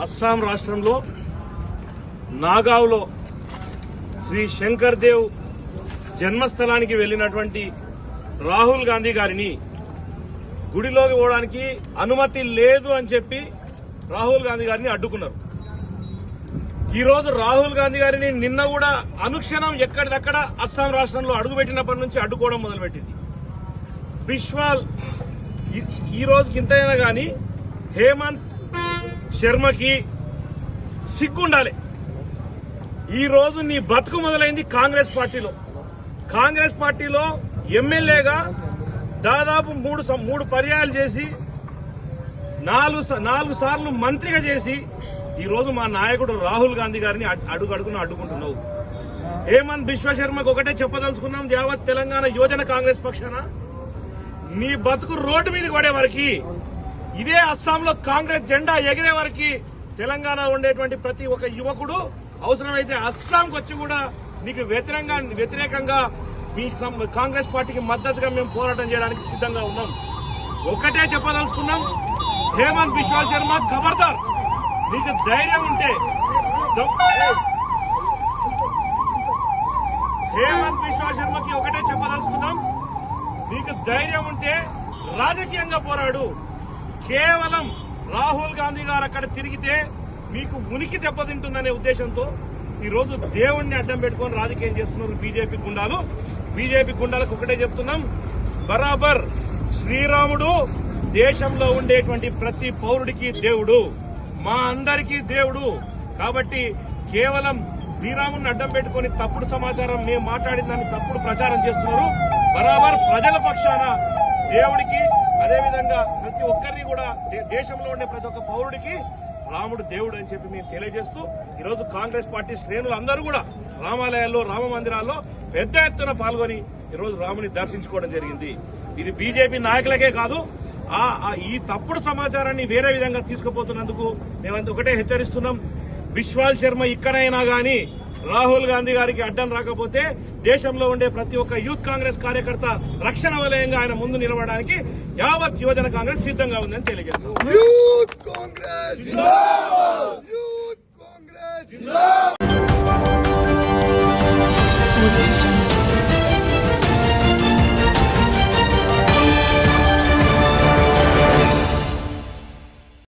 అస్సాం రాష్ట్రంలో నాగావ్లో శ్రీ శంకర్ దేవ్ జన్మస్థలానికి వెళ్ళినటువంటి రాహుల్ గాంధీ గారిని గుడిలోకి పోవడానికి అనుమతి లేదు అని చెప్పి రాహుల్ గాంధీ గారిని అడ్డుకున్నారు. ఈరోజు రాహుల్ గాంధీ గారిని నిన్న కూడా అనుక్షణం ఎక్కడిదక్కడ అస్సాం రాష్ట్రంలో అడుగుపెట్టినప్పటి నుంచి అడ్డుకోవడం మొదలుపెట్టింది. బిశ్వాల్ ఈ- రోజుకి ఇంతైనా కానీ హేమంత్ శర్మకి సిగ్గుండాలి. ఈరోజు నీ బతుకు మొదలైంది కాంగ్రెస్ పార్టీలో. కాంగ్రెస్ పార్టీలో ఎమ్మెల్యేగా దాదాపు మూడు మూడు పర్యాయాలు చేసి నాలుగు స- నాలుగు సార్లు మంత్రిగా చేసి ఈరోజు మా నాయకుడు రాహుల్ గాంధీ గారిని అడుగు అడుగున అడ్డుకుంటున్నావు. హేమంత్ విశ్వశర్మకు ఒకటే చెప్పదలుచుకున్నాం యావత్ తెలంగాణ యువజన కాంగ్రెస్ పక్షాన. నీ బతుకు రోడ్డు మీద పడే వరకు ఇదే అస్సాంలో కాంగ్రెస్ జెండా ఎగిరే వరకు తెలంగాణ ఉండేటువంటి ప్రతి ఒక్క యువకుడు అవసరమైతే అస్సాంకి వచ్చి కూడా నీకు వ్యతిరేకంగా వ్యతిరేకంగా మీ కాంగ్రెస్ పార్టీకి మద్దతుగా మేము పోరాటం చేయడానికి సిద్ధంగా ఉన్నాం. ఒకటే చెప్పదలుచుకున్నాం. హేమంత్ బిశ్వా శర్మ ఖబర్దార్ నీకు ధైర్యం ఉంటే హేమంత్ బిశ్వా శర్మకి ఒకటే చెప్పదలుచుకున్నాం. నీకు ధైర్యం ఉంటే రాజకీయంగా పోరాడు. కేవలం రాహుల్ గాంధీ గారు అక్కడ తిరిగితే మీకు ఉనికి దెబ్బతింటుందనే ఉద్దేశంతో ఈరోజు దేవుణ్ణి అడ్డం పెట్టుకొని రాజకీయం చేస్తున్నారు బీజేపీ గుండాలు. బీజేపీ గుండాలకు ఒకటే చెప్తున్నాం బరాబర్ శ్రీరాముడు దేశంలో ఉండేటువంటి ప్రతి పౌరుడికి దేవుడు మా అందరికీ దేవుడు. కాబట్టి కేవలం శ్రీరాముడిని అడ్డం పెట్టుకొని తప్పుడు సమాచారం మేము మాట్లాడిన దాన్ని తప్పుడు ప్రచారం చేస్తున్నారు. బరాబర్ ప్రజల పక్షాన దేవుడికి అదేవిధంగా ప్రతి ఒక్కరిని కూడా దే- దేశంలో ఉండే ప్రతి ఒక్క పౌరుడికి రాముడు దేవుడు అని చెప్పి మేము తెలియజేస్తూ ఈరోజు కాంగ్రెస్ పార్టీ శ్రేణులు అందరూ కూడా రామాలయాల్లో రామ మందిరాల్లో పెద్ద ఎత్తున పాల్గొని ఈరోజు రాముని దర్శించుకోవడం జరిగింది. ఇది బీజేపీ నాయకులకే కాదు ఆ ఆ ఈ తప్పుడు సమాచారాన్ని వేరే విధంగా తీసుకుపోతున్నందుకు మేమంతా ఒకటే హెచ్చరిస్తున్నాం. విశ్వాల్ శర్మ ఇక్కడైనా కానీ రాహుల్ గాంధీ గారికి అడ్డం రాకపోతే దేశంలో ఉండే ప్రతి ఒక్క యూత్ కాంగ్రెస్ కార్యకర్త రక్షణ వలయంగా ఆయన ముందు నిలవడానికి యావత్ యువజన కాంగ్రెస్ సిద్ధంగా ఉందని తెలియజేస్తారు